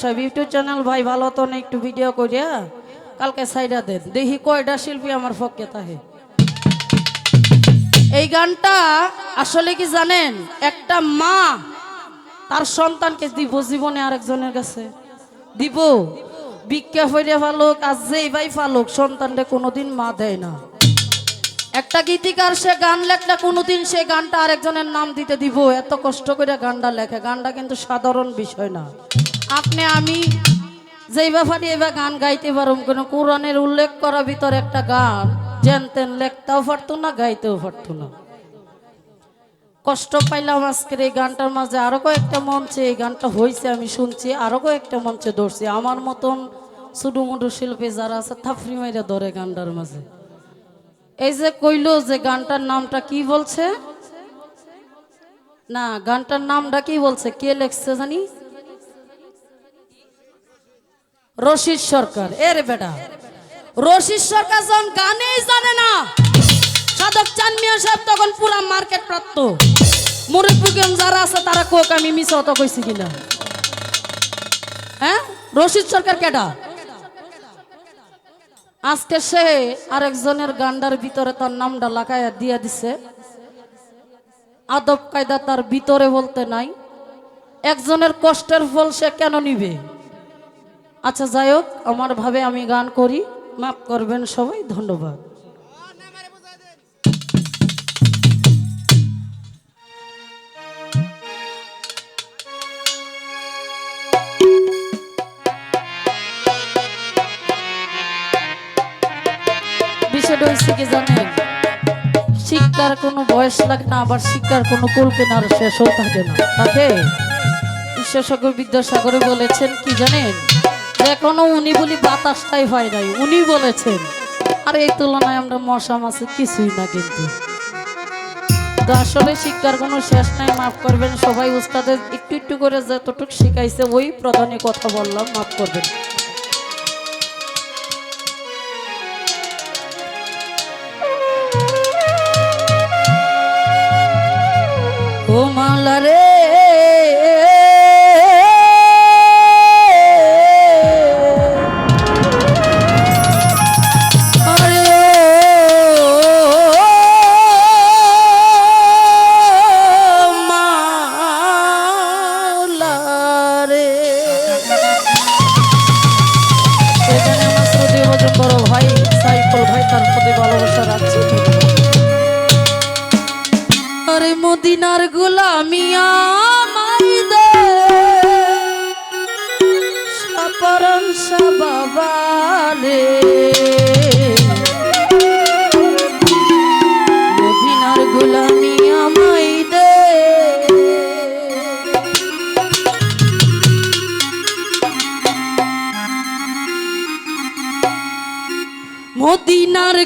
সব YouTube channel, ভাই ভালো তো না, একটু ভিডিও করিয়া কালকে সাইডা দেন। দেখি কয়টা শিল্পী আমার পক্ষে তাহে এই গানটা আসলে কি জানেন? একটা মা তার সন্তানকে দিব জীবনে আরেকজনের কাছে। দিব। ভিক্ষা হইরে ফালুক, আর যেই ভাই ফালুক সন্তানরে কোনোদিন মা দেয় না। একটা গীতিকার, সে গান লেখলে কোনোদিন সে গানটা আরেকজনের নাম দিতে দিব। এত কষ্ট করে গানটা লেখে। গানটা কিন্তু সাধারণ বিষয় না। আপনি আমি যেই ব্যাপারে এবার গান গাইতে পারুম, কোনো কোরআনের উল্লেখ করার ভিতর একটা গান জানতেন লেখতেও পারতো না, গাইতেও পারতো না। কষ্ট পাইলাম আজকের এই গানটার মাঝে, আরও কয়েকটা মঞ্চে এই গানটা হয়েছে আমি শুনছি, আরও কয়েকটা মঞ্চে ধরছি। আমার মতন মুডু শিল্পী যারা আছে থাফরি মাইরা ধরে গানটার মাঝে। এই যে কইল যে গানটার নামটা কি বলছে? না, গানটার নামটা কি বলছে? কে লেখছে জানি? রশিদ সরকার, এর বেটা। রশিদ সরকার যখন গানেই জানে না, সাধক চান মিয়া সাহেব তখন পুরা মার্কেট প্রাপ্ত। মুরব্বীগণ যারা আছে তারা কোক আমি মিস অত কইছি কিনা? হ্যাঁ? রশিদ সরকার কেডা? আজকে সে আরেকজনের গান্ডার ভিতরে তার নামটা লাগাইয়া দিয়া দিছে। আদব কায়দা তার ভিতরে বলতে নাই। একজনের কষ্টের ফল সে কেন নিবে? আচ্ছা যাই হোক আমার ভাবে আমি গান করি। মাফ করবেন সবাই, ধন্যবাদ। বিষয়টা কি জানেন? শিক্ষার কোনো বয়স লাগে না, আবার শিক্ষার কোনো কল্পনার শেষও থাকে না। তাকে বিশেষজ্ঞ বিদ্যাসাগরে বলেছেন কি জানেন? কোনো উনি বলি বাতাসটাই হয় নাই, উনি বলেছেন। আর এই তুলনায় আমরা মশা মাছে কিছুই না কিন্তু। আসলে শিক্ষার কোনো শেষ নাই, মাফ করবেন। সবাই উস্তাদের একটু একটু করে যতটুকু শিখাইছে, ওই প্রধানে কথা বললাম, মাফ করবেন। মদিনার গোলামিয়া মাই দে। সাপরন বাবা রে। মদিনার গোলামিয়া দে। মদিনার